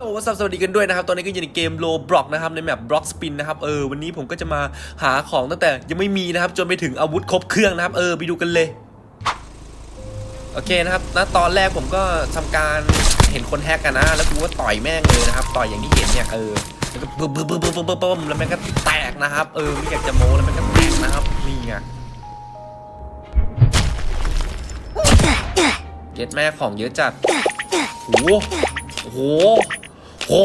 โอ้วัสดีกันด้วยนะครับ ตอนนี้ก็อยู่ในเกมโลบล็อกนะครับ ในแมปบล็อกสปินนะครับ เออ วันนี้ผมก็จะมาหาของตั้งแต่ยังไม่มีนะครับ จนไปถึงอาวุธครบเครื่องนะครับ เออ ไปดูกันเลย โอเคนะครับณตอนแรกผมก็ทำการเห็นคนแฮกกันนะ แล้วกูก็ต่อยแม่งเลยนะครับ ต่อยอย่างที่เห็นเนี่ย เออ แล้วก็บึ้มบึ้มบึ้มบึ้มบึ้มบึ้มบึ้มแล้วแม่งก็แตกนะครับ เออ ไม่อยากจะโม้แล้วแม่งก็แตกนะครับ นี่ไงเย็ดแม่ของเยอะจัดโอ้โห โอ้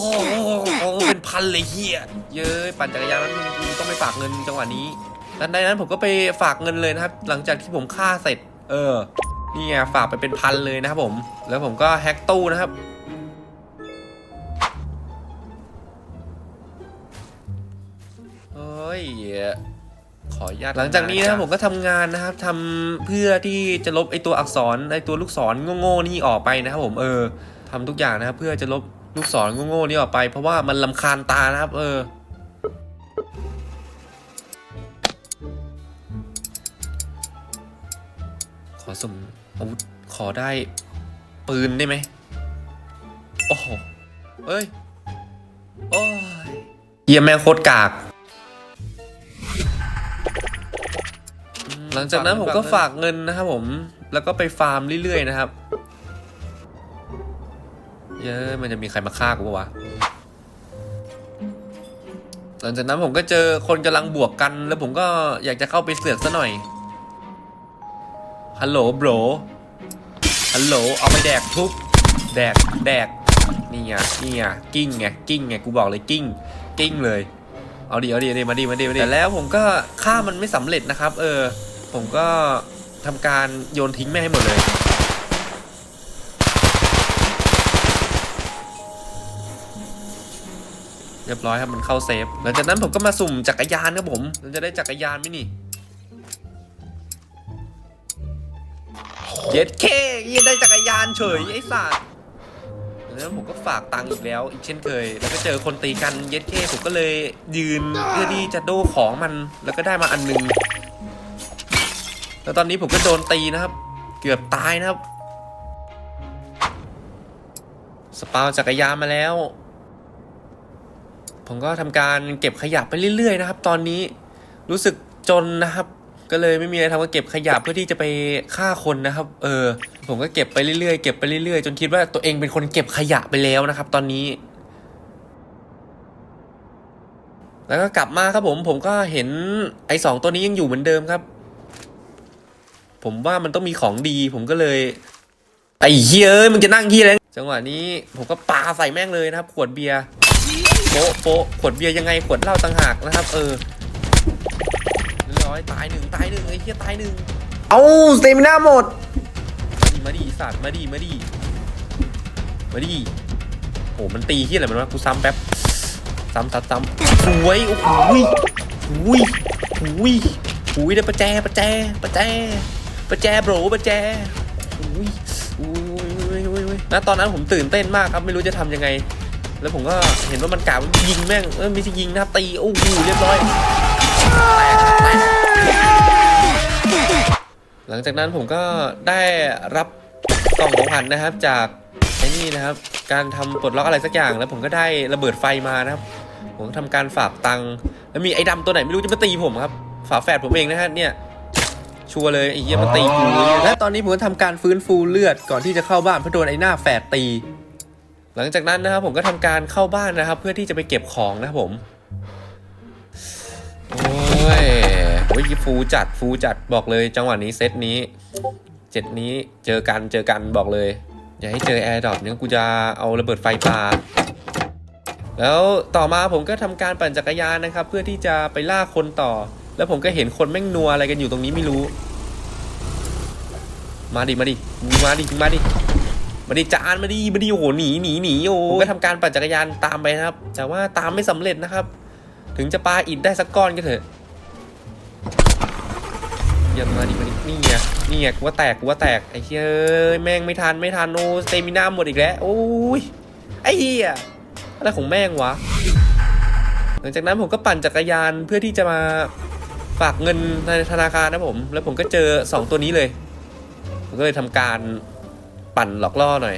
โหเป็นพันเลยเฮียเย้ยปั่นจักรยานนั้นมึงต้องไปฝากเงินจังหวะนี้ดังนั้นผมก็ไปฝากเงินเลยนะครับ หลังจากที่ผมฆ่าเสร็จ เออ นี่ไงฝากไปเป็นพันเลยนะครับผม แล้วผมก็แฮกตู้นะครับเฮ้ยขออนุญาตหลังจากนี้นะผมก็ทำงานนะครับทำเพื่อที่จะลบไอตัวอักษรไอตัวลูกศรโง่ๆนี่ออกไปนะครับผมเออ ทำทุกอย่างนะครับ เพื่อจะลบลูกศรโง่ๆนี่ออกไป เพราะว่ามันลำคาญตานะครับ เออ ขอสมอาวุธขอได้ปืนได้ไหมโอ้โหเอ้ย โอ้ยเยี่ยแม่โคตรกาก หลังจากนั้นผมก็ฝากเงินนะครับผม แล้วก็ไปฟาร์มเรื่อยๆนะครับ เยอะมันจะมีใครมาฆ่ากูปะวะหลังจากนั้นผมก็เจอคนกำลังบวกกัน แล้วผมก็อยากจะเข้าไปเสือกซะหน่อยฮัลโหลโบรฮัลโหลเอาไปแดกทุบแดกแดกนี่ไงนี่ไงกิ้งไงกิ้งไงกูบอกเลยกิ้งกิ้งเลยเอาดิเอาดิเอาดิมาดิมาดิมาดิแต่แล้วผมก็ฆ่ามันไม่สำเร็จนะครับ เออ ผมก็ทำการโยนทิ้งแม่ให้หมดเลย เรียบร้อยครับมันเข้าเซฟ หลังจากนั้นผมก็มาสุ่มจักรยานครับผมมันจะได้จักรยานไหมนี่เย็ดเคยี่ได้จักรยานเฉยไอ้สัสแล้วผมก็ฝากตังค์อีกแล้ว อีกเช่นเคย แล้วก็เจอคนตีกันเย็ดเคผมก็เลยยืนเพื่อที่จะโดของมันแล้วก็ได้มาอันหนึง แล้วตอนนี้ผมก็โดนตีนะครับ เกือบตายนะครับ สปาวจักรยานมาแล้ว ผมก็ทำการเก็บขยะไปเรื่อยๆนะครับ ตอนนี้รู้สึกจนนะครับ ก็เลยไม่มีอะไรทำก็เก็บขยะเพื่อที่จะไปฆ่าคนนะครับ เออ ผมก็เก็บไปเรื่อยๆเก็บไปเรื่อยๆ จนคิดว่าตัวเองเป็นคนเก็บขยะไปแล้วนะครับ ตอนนี้ แล้วก็กลับมาครับผม ผมก็เห็นไอ้สองตัวนี้ยังอยู่เหมือนเดิมครับ ผมว่ามันต้องมีของดี ผมก็เลยไอ้เฮ้ยเอ้ยมึงจะนั่งเฮียอะไรจังหวะนี้ผมก็ปาใส่แม่งเลยนะครับ ขวดเบียร์ โป๊ะโป๊ะขวดเบียร์ยังไงขวดเหล้าต่างหากนะครับ เออเรียบร้อยตายหนึ่งตายหนึ่งไอ้เฮียตายหนึ่งเอาสเตมิน่าหมด มาดิสัตว์มาดิมาดิมาดิโอ้มันตีที่อะไรมันวะกูซ้ำแป๊บ ซ้ำซ้ำซ้ำสวยโอ้โหยโอ้ยโอ้ยโอ้ยได้ประแจประแจประแจประแจโบรประแจโอ้ยโอ้ยโอ้ยโอ้ยโอ้ยณตอนนั้นผมตื่นเต้นมากครับไม่รู้จะทำยังไง แล้วผมก็เห็นว่ามันกล่าวยิงแม่งเออไม่ใช่ยิงนะครับตีโอ้โหเรียบร้อยหลังจากนั้นผมก็ได้รับกล่องของขวัญนะครับ จากไอ้นี่นะครับ การทำปลดล็อกอะไรสักอย่างแล้วผมก็ได้ระเบิดไฟมานะครับ ผมก็ทำการฝากตังค์แล้วมีไอ้ดำตัวไหนไม่รู้จะมาตีผมครับฝาแฝดผมเองนะฮะเนี่ยชัวร์เลยไอ้เหี้ยมาตีกูและตอนนี้ผมก็ทำการฟื้นฟูเลือดก่อนที่จะเข้าบ้านเพราะโดนไอ้หน้าแฝดตี หลังจากนั้นนะครับผมก็ทำการเข้าบ้านนะครับ เพื่อที่จะไปเก็บของนะครับผมโอ้ยโอ้ยฟูจัดฟูจัดบอกเลย จังหวะนี้เซตนี้เจ็ดนี้เจอกันเจอกันบอกเลย อย่าให้เจอแอร์ดรอปเนี่ยกูจะเอาระเบิดไฟปาแล้วต่อมาผมก็ทำการปั่นจักรยานนะครับ เพื่อที่จะไปล่าคนต่อ แล้วผมก็เห็นคนแม่งนัวอะไรกันอยู่ตรงนี้ไม่รู้ มาดิมาดิมาดิมาดิ มาดิจานมาดิมาดิโอ้โหหนีหนีหนีโอ้ผมก็ทำการปั่นจักรยานตามไปนะครับ แต่ว่าตามไม่สำเร็จนะครับ ถึงจะปาอิฐได้สักก้อนก็เถอะเยี่ยมาดิมาดินี่ไงนี่ไงกูว่าแตกกูว่าแตกไอ้เฮ้ยแม่งไม่ทันไม่ทันโอ้สเตมิน่าหมดอีกแล้วโอ้ยไอ้เหี้ยอะไรของแม่งวะ หลังจากนั้นผมก็ปั่นจักรยานเพื่อที่จะมาฝากเงินในธนาคารนะผม แล้วผมก็เจอสองตัวนี้เลย ผมก็เลยทำการ ปั่นหลอกล่อหน่อย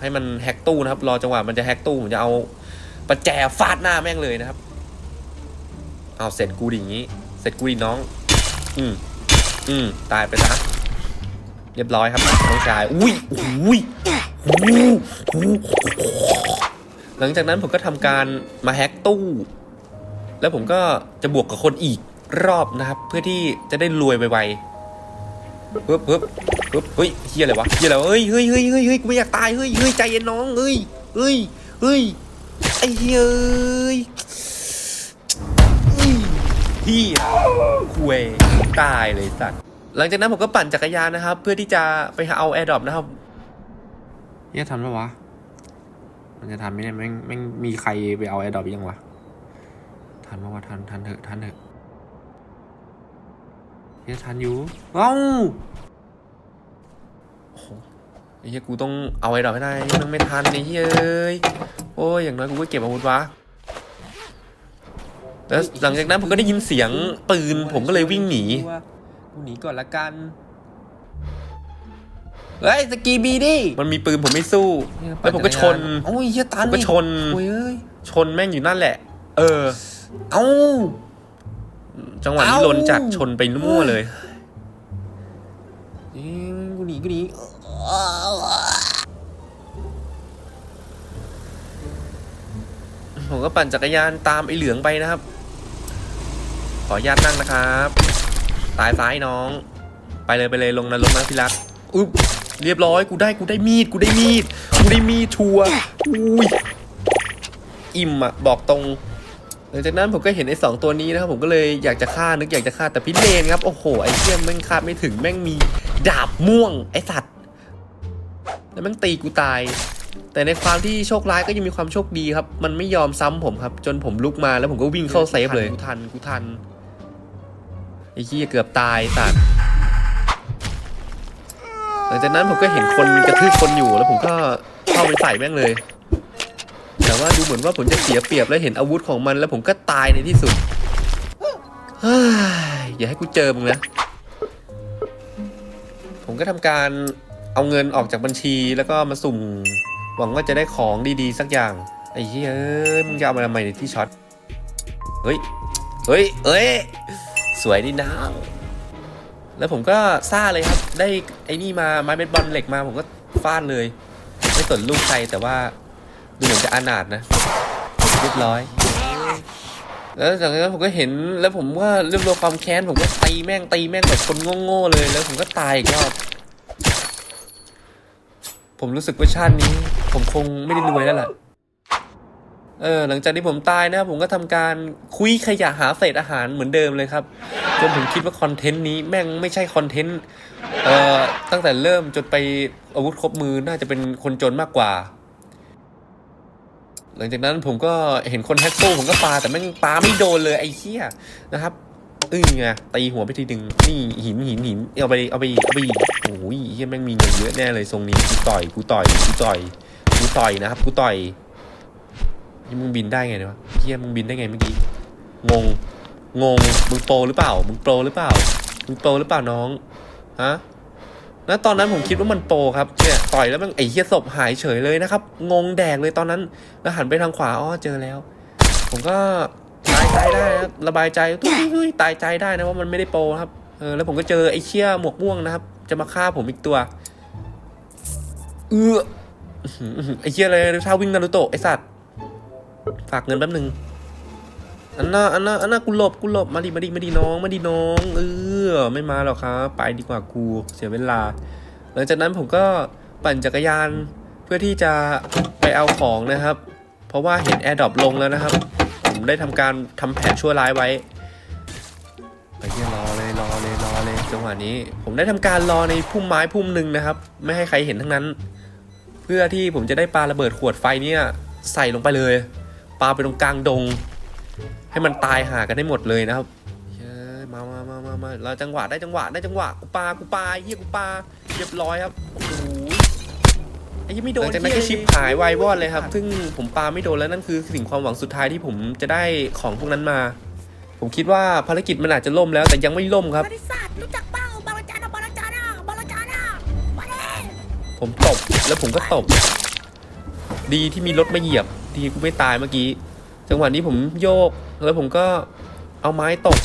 ให้มันแฮกตู้นะครับ รอจังหวะมันจะแฮกตู้ผมจะเอาประแจฟาดหน้าแม่งเลยนะครับ เอาเสร็จกูดิอย่างนี้ เสร็จกูดิน้อง อืมอืมตายไปซะเรียบร้อยครับน้องชายอุ้ยอุ้ยอู้หูหลังจากนั้นผมก็ทำการมาแฮกตู้ แล้วผมก็จะบวกกับคนอีกรอบนะครับ เพื่อที่จะได้รวยไวๆ ปึ๊บปึ๊บปึ๊บเฮ้ยเฮียอะไรวะเฮียอะไรวะเฮ้ยเฮ้ยเฮ้ยเฮ้ยเฮ้ยกูไม่อยากตายเฮ้ยเฮ้ยใจเย็นน้องเฮ้ยเฮ้ยเฮ้ยไอ้เฮียเอ้ยเฮียคุยตายเลยสัตว์หลังจากนั้นผมก็ปั่นจักรยานนะครับ เพื่อที่จะไปหาเอาแอร์ดรอปนะครับเฮียทันปะวะมันจะทันไหมเนี่ยแม่งแม่งมีใครไปเอาแอร์ดรอปยังวะทันปะวะทันทันเถอะทันเถอะ เฮียทันอยู่เอ้าโอ้โหไอ้เฮียกูต้องเอาไอ้ดอกให้ได้มันไม่ทันไอ้เฮียเอ้ยโอ้ยอย่างน้อยกูก็เก็บอาวุธวะแล้วหลังจากนั้นผมก็ได้ยินเสียงปืนผมก็เลยวิ่งหนีกูหนีก่อนละกันเฮ้ยสกีบีดิมันมีปืนผมไม่สู้แล้วผมก็ชนโอ้ยเฮียตัผนมก็ชนโอ้ยเอ้ยชนแม่งอยู่นั่นแหละ เออ เอ้า จังหวะนี้เอ้าลนจัดชนไปมั่วเลยเอ้ยกูหนีกูหนีผมก็ปั่นจักรยานตามไอ้เหลืองไปนะครับ ขออนุญาตนั่งนะครับตายซ้ายน้อง ไปเลยไปเลยลงนรกนะพี่รักอุ๊บเรียบร้อยกูได้กูได้มีดกูได้มีดกูได้มีดชัวร์อุ้ยอิ่มอะบอกตรง หลังจากนั้นผมก็เห็นไอ้สองตัวนี้นะครับผมก็เลยอยากจะฆ่านึกอยากจะฆ่าแต่พี่เลนครับโอ้โหไอ้เชี่ยแม่งคาดไม่ถึงแม่งมีดาบม่วงไอ้สัตว์แล้วแม่งตีกูตาย แต่ในความที่โชคร้ายก็ยังมีความโชคดีครับ มันไม่ยอมซ้ำผมครับ จนผมลุกมาแล้วผมก็วิ่งเข้าเซฟเลยกูทันกูทันไอ้เชี่ยเกือบตายสัตว์หลังจากนั้นผมก็เห็นคนกระทืบคนอยู่แล้วผมก็เข้าไปใส่แม่งเลย แต่ว่าดูเหมือนว่าผมจะเสียเปรียบแล้วเห็นอาวุธของมัน แล้วผมก็ตายในที่สุดอย่าให้กูเจอมึงนะ ผมก็ทำการเอาเงินออกจากบัญชีแล้วก็มาสุ่ม หวังว่าจะได้ของดีๆ สักอย่าง ไอ้เฮ้ยเอ้ยมึงจะเอามาทำไมในที่ช็อต เฮ้ย เฮ้ยเอ้ย สวยดีนะแล้วผมก็ซ่าเลยครับ ได้ไอ้นี่มาไม้เบสบอลเหล็กมาผมก็ฟาดเลย ไม่สนลูกใครแต่ว่า เหมือนจะอนาถนะเรียบร้อย แล้วจากนั้นผมก็เห็นแล้วผมว่าเรื่องรวมความแค้นผมก็ตีแม่งตีแม่งแบบคนโง่ๆเลยแล้วผมก็ตายอีกรอบผมรู้สึกว่าชาตินี้ ผมคงไม่ได้รวยแล้วล่ะ เออ หลังจากที่ผมตายนะ ผมก็ทำการคุยขยะหาเศษอาหารเหมือนเดิมเลยครับ จนผมคิดว่าคอนเทนต์นี้แม่งไม่ใช่คอนเทนต์ เอ่อ ตั้งแต่เริ่มจนไปอาวุธครบมือน่าจะเป็นคนจนมากกว่า หลังจากนั้นผมก็เห็นคนแฮกตู้ผมก็ปาแต่แม่งปาไม่โดนเลยไอ้เหี้ยนะครับอึ้งไงตีหัวไปทีหนึ่งนี่หินหินหินเอาไปเอาไปเอาไปโอ้ยเหี้ยแม่งมีเงินเยอะแน่เลยทรงนี้กูต่อยกูต่อยกูต่อยกูต่อยนะครับกูต่อยนี่มึงบินได้ไงเนี่ยวะเหี้ยมึงบินได้ไงเมื่อกี้งงงงมึงโปรหรือเปล่า มึงโปรหรือเปล่ามึงโปรหรือเปล่าน้องฮะ แล้วตอนนั้นผมคิดว่ามันโปรครับเนี่ยต่อยแล้วมันไอ้เหี้ยศพหายเฉยเลยนะครับ งงแดกเลยตอนนั้นแล้วหันไปทางขวาอ๋อเจอแล้ว ผมก็ตายใจได้นะครับระบายใจตุ้ยตุ้ยตายใจได้นะว่ามันไม่ได้โปรครับเออแล้วผมก็เจอไอ้เชี่ยหมวกม่วงนะครับ จะมาฆ่าผมอีกตัวเออไอ้เชี่ยอะไรท่าวิ่งนารูโตะไอ้สัตว์ฝากเงินแป๊บหนึ่ง อันน่าอันน่าอันน่ากูหลบกูหลบมาดิมาดิมาดิน้องมาดิน้อง เออไม่มาหรอกครับ ไปดีกว่ากูเสียเวลา หลังจากนั้นผมก็ปั่นจักรยานเพื่อที่จะไปเอาของนะครับ เพราะว่าเห็นแอร์ดรอปลงแล้วนะครับ ผมได้ทำการทำแผนชั่วร้ายไว้ไปที่รอเลยรอเลยรอเลยจังหวะนี้ ผมได้ทำการรอในพุ่มไม้พุ่มหนึ่งนะครับ ไม่ให้ใครเห็นทั้งนั้น เพื่อที่ผมจะได้ปาระเบิดขวดไฟเนี่ยใส่ลงไปเลยปาไปตรงกลางดง ให้มันตายหากันได้หมดเลยนะครับเฮ้ยมามามามามาเราจังหวะได้จังหวะได้จังหวะกูปากูปาเฮียกูปาเรียบร้อยครับโอ้โหไอ้ยังไม่โดนจากนั้นก็ชิปหายวายวอดเลยครับ ซึ่งผมปาไม่โดนแล้วนั่นคือสิ่งความหวังสุดท้ายที่ผมจะได้ของพวกนั้นมา ผมคิดว่าภารกิจมันอาจจะล่มแล้วแต่ยังไม่ล่มครับ บริษัทรู้จักเป้าบาลาจานาบาลาจานาบาลาจานามาเด้ผมตบแล้วผมก็ตบ ดีที่มีรถมาเหยียบ ดีกูไม่ตายเมื่อกี้ จังหวะนี้ผมโยก แล้วผมก็เอาไม้ตบ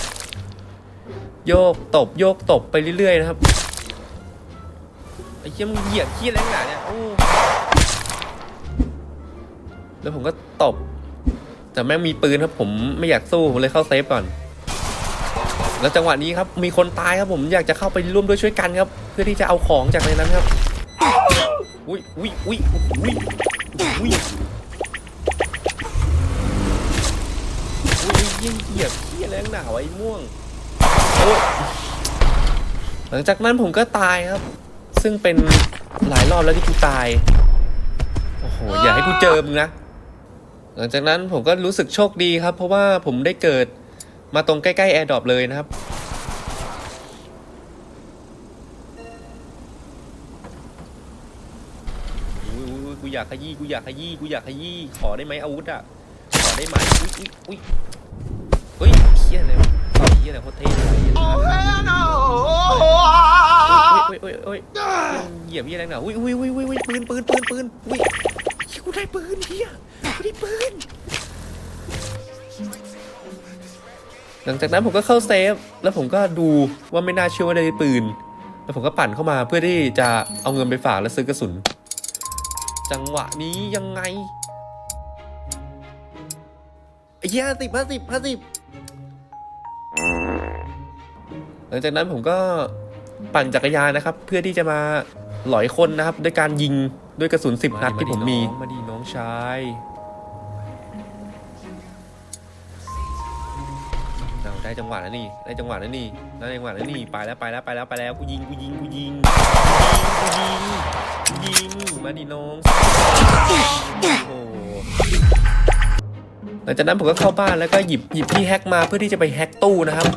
โยกตบโยกตบไปเรื่อยๆนะครับไอ้เหี้ยมึงเหยียบเหี้อะไรขนาดเนี่ยโอ้แล้วผมก็ตบ แต่แม่งมีปืนครับ ผมไม่อยากสู้ผมเลยเข้าเซฟก่อน แล้วจังหวะนี้ครับ มีคนตายครับ ผมอยากจะเข้าไปร่วมด้วยช่วยกันครับ เพื่อที่จะเอาของจากในนั้นครับ อุ้ยอุ้ยอุ้ยอุ้ยอุ้ย ไอ้ม่วงโอ้หลังจากนั้นผมก็ตายครับ ซึ่งเป็นหลายรอบแล้วที่กูตาย โอ้โห อย่าให้กูเจอมึงนะ หลังจากนั้นผมก็รู้สึกโชคดีครับ เพราะว่าผมได้เกิดมาตรงใกล้ๆแอร์ดรอปเลยนะครับอุ้ยอุ้ยอุ้ยกูอยากขยี้ กูอยากขยี้ กูอยากขยี้ ขอได้ไหมอาวุธอะ ขอได้ไหมอุ้ยอุ้ยอุ้ย เฮ้ยเฮียอะไรวะต่อยเฮียอะไรโคตรเท่เลยเหี้ยโอ้ยโอ้ยโอ้ยโอ้ยเหยียบเฮียอะไรหนาอุ้ยอุ้ยอุ้ยอุ้ยอุ้ยปืนปืนปืนปืนอุ้ยเหี้ยกูได้ปืนเฮียกูได้ปืน หลังจากนั้นผมก็เข้าเซฟ แล้วผมก็ดูว่าไม่น่าเชื่อว่าได้ปืน แล้วผมก็ปั่นเข้ามาเพื่อที่จะเอาเงินไปฝากและซื้อกระสุน จังหวะนี้ยังไงไอ้เหี้ยห้าสิบห้าสิบห้าสิบ หลังจากนั้นผมก็ปั่นจักรยานนะครับ เพื่อที่จะมาหลอยคนนะครับ ด้วยการยิงด้วยกระสุนสิบนัดที่ผมมีมาดีน้องชายเอาได้จังหวะแล้วนี่ได้จังหวะแล้วนี่ได้จังหวะแล้วนี่ไปแล้วไปแล้วไปแล้วไปแล้วกูยิงกูยิงกูยิงกูยิงกูยิงกูยิงมาดีน้องโอ้โหหลังจากนั้นผมก็เข้าบ้านแล้วก็หยิบหยิบที่แฮ็กมาเพื่อที่จะไปแฮ็กตู้นะครับ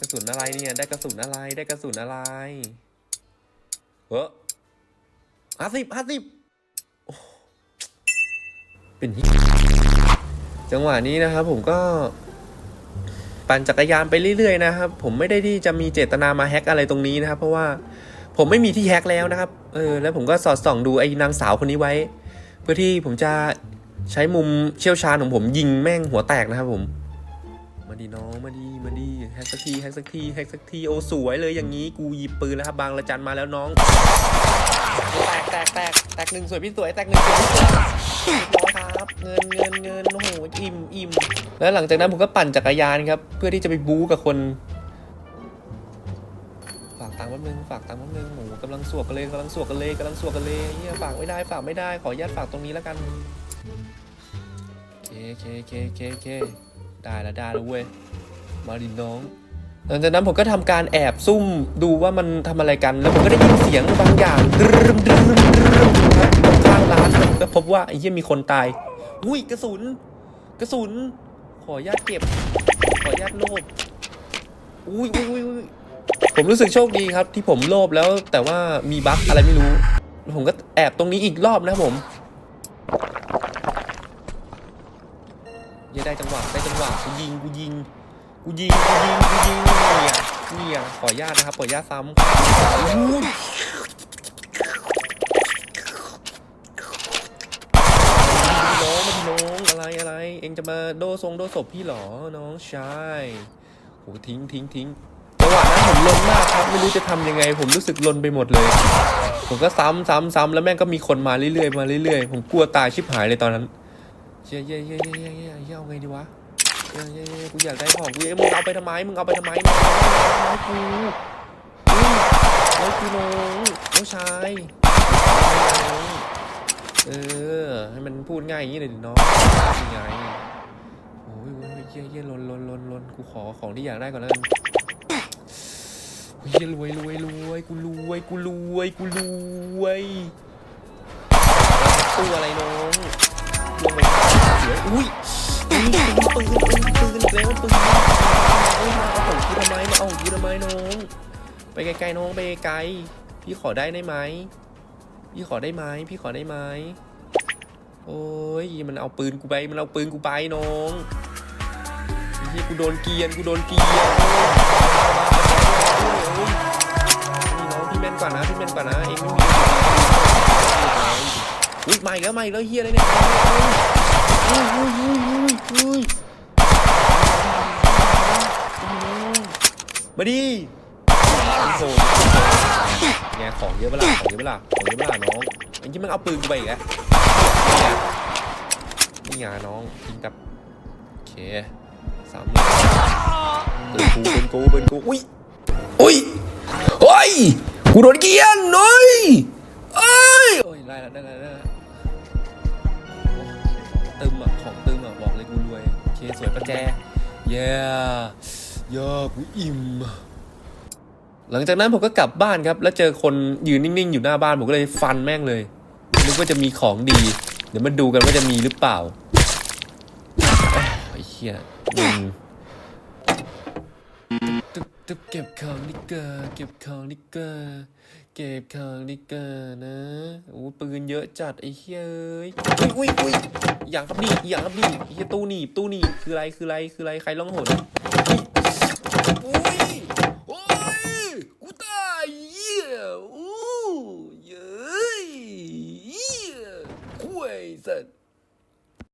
กระสุนอะไรเนี่ย ได้กระสุนอะไร ได้กระสุนอะไรเออห้าสิบห้าสิบเป็นที่จังหวะนี้นะครับผมก็ ปั่นจักรยานไปเรื่อยๆนะครับ ผมไม่ได้ที่จะมีเจตนามาแฮ็กอะไรตรงนี้นะครับ เพราะว่าผมไม่มีที่แฮ็กแล้วนะครับ เออ แล้วผมก็สอดส่องดูไอ้นางสาวคนนี้ไว้ เพื่อที่ผมจะใช้มุมเชี่ยวชาญของผมยิงแม่งหัวแตกนะครับผม ดีน้องมาดีมาดีแฮกสักทีแฮกสักทีแฮกสักทีโอ้สวยเลยอย่างนี้กูหยิบปืนแล้วครับบางละจันมาแล้วน้องแตกแตกแตกแตกหนึ่งสวยพี่สวยแตกหนึ่งสวยพี่สวยเรียบร้อยครับเงินเงินเงินโอ้โหอิ่มอิ่มแล้วหลังจากนั้นผมก็ปั่นจักรยานครับ เพื่อที่จะไปบู๊กับคน ฝากตังค์แป๊บนึงฝากตังค์แป๊บนึงโอ้โหกำลังสวกกันเลยกำลังสวกกันเลยกำลังสวกกันเลยเฮียฝากไม่ได้ฝากไม่ได้ขออนุญาตฝากตรงนี้แล้วกันโอเคโอเคโอเคโอเค ได้แล้วได้แล้วเว้ย มาดิน้อง หลังจากนั้นผมก็ทำการแอบซุ่มดูว่ามันทำอะไรกัน แล้วผมก็ได้ยินเสียงบางอย่างดรึมดรึมดรึมครับตรงข้างร้านก็พบว่าไอ้เหี้ยมีคนตาย อุ้ยกระสุน กระสุน ขอญาตเก็บ ขอญาตโลบอุ้ยอุ้ยอุ้ยผมรู้สึกโชคดีครับ ที่ผมโลภแล้วแต่ว่ามีบั๊กอะไรไม่รู้ ผมก็แอบตรงนี้อีกรอบนะผม เหี้ยได้จังหวะได้จังหวะกูยิงกูยิงกูยิงกูยิงกูยิงเนี่ยเนี่ยขออนุญาตนะครับขออนุญาตซ้ำอู้ยน้องมาดิน้องอะไรอะไร เองจะมาโดทรงโดศพพี่หรอน้องชายโหทิ้งทิ้งทิ้งจังหวะนั้นผมลนมากครับไม่รู้จะทำยังไง ผมรู้สึกลนไปหมดเลย ผมก็ซ้ำซ้ำซ้ำแล้วแม่งก็มีคนมาเรื่อยๆมาเรื่อยๆผมกลัวตายชิบหายเลยตอนนั้น เย้เย้เย้เย้เย้เย้เย้เอาไงดีวะเย้เย้เย้กูอยากได้ของกูเอ้มึงเอาไปทำไม มึงเอาไปทำไมน้องน้องกูอุ้ยน้องกูน้องน้องชายเออ ให้มันพูดง่ายอย่างนี้เลยดิน้องยังไงโอ้ยโอ้ยเย้เย้ลนลนลนลนกูขอของที่อยากได้ก่อนแล้วกันโอ้ยรวยรวยรวยกูรวยกูรวยกูรวยตู้อะไรน้อง สียอุ้ยปืนปืนปืนปืนแล้วปืนมาเอาของพี่ทำไมมาเอาของพี่ทำไมน้อง ไปไกลๆน้องไปไกลพี่ขอได้ได้ไหมพี่ขอได้ไหมพี่ขอได้ไหมโอ้ยมันเอาปืนกูไปมันเอาปืนกูไปน้องพี่กูโดนเกียนกูโดนเกียนน้องพี่แมนกว่านะพี่แม่นกว่านะเองไม่มีอุ้ยมาอีแล้วใหม่แล้วเฮียเลยเนี่ย อุ้ยอุ้ยอุ้ยอุ้ยอุ้ยมาดิโอ้โหไงของเยอะเปล่าของเยอะเปล่าของเยอะเปล่าน้องไอ้ที่มันเอาปืนกูไปอีกแล้วนี่ไงน้องยิงกับโอเคสามเลยปืนกูเปืนกูเปืนกูอุ้ยอุ้ยโอ้ยกูโดนเกียนเฮ้ยเอ้ยโอ้ยได้แล้วได้แล้วได้แล้ว ตึมอะ ของตึมอะ บอกเลยกูรวยโอเคสวยประแจ เย้เย้กูอิ่ม หลังจากนั้นผมก็กลับบ้านครับ แล้วเจอคนยืนนิ่งๆ อยู่หน้าบ้าน ผมก็เลยฟันแม่งเลยนึกว่าจะมีของดี เดี๋ยวมาดูกันว่าจะมีหรือเปล่าไอ้เหี้ยมึงตึ๊บตึ๊บเก็บของนิกเกอร์เก็บของนิกเกอร์ เก็บของนิกเกอร์นะโอ้ปืนเยอะจัดไอ้เหี้ยเอ้ยอุ้ยอุ้ยอุ้ยอย่างครับนี่อย่างครับนี่ไอ้เหี้ยตู้หนีบตู้หนีบคืออะไรคืออะไรคืออะไรใครร้องโหน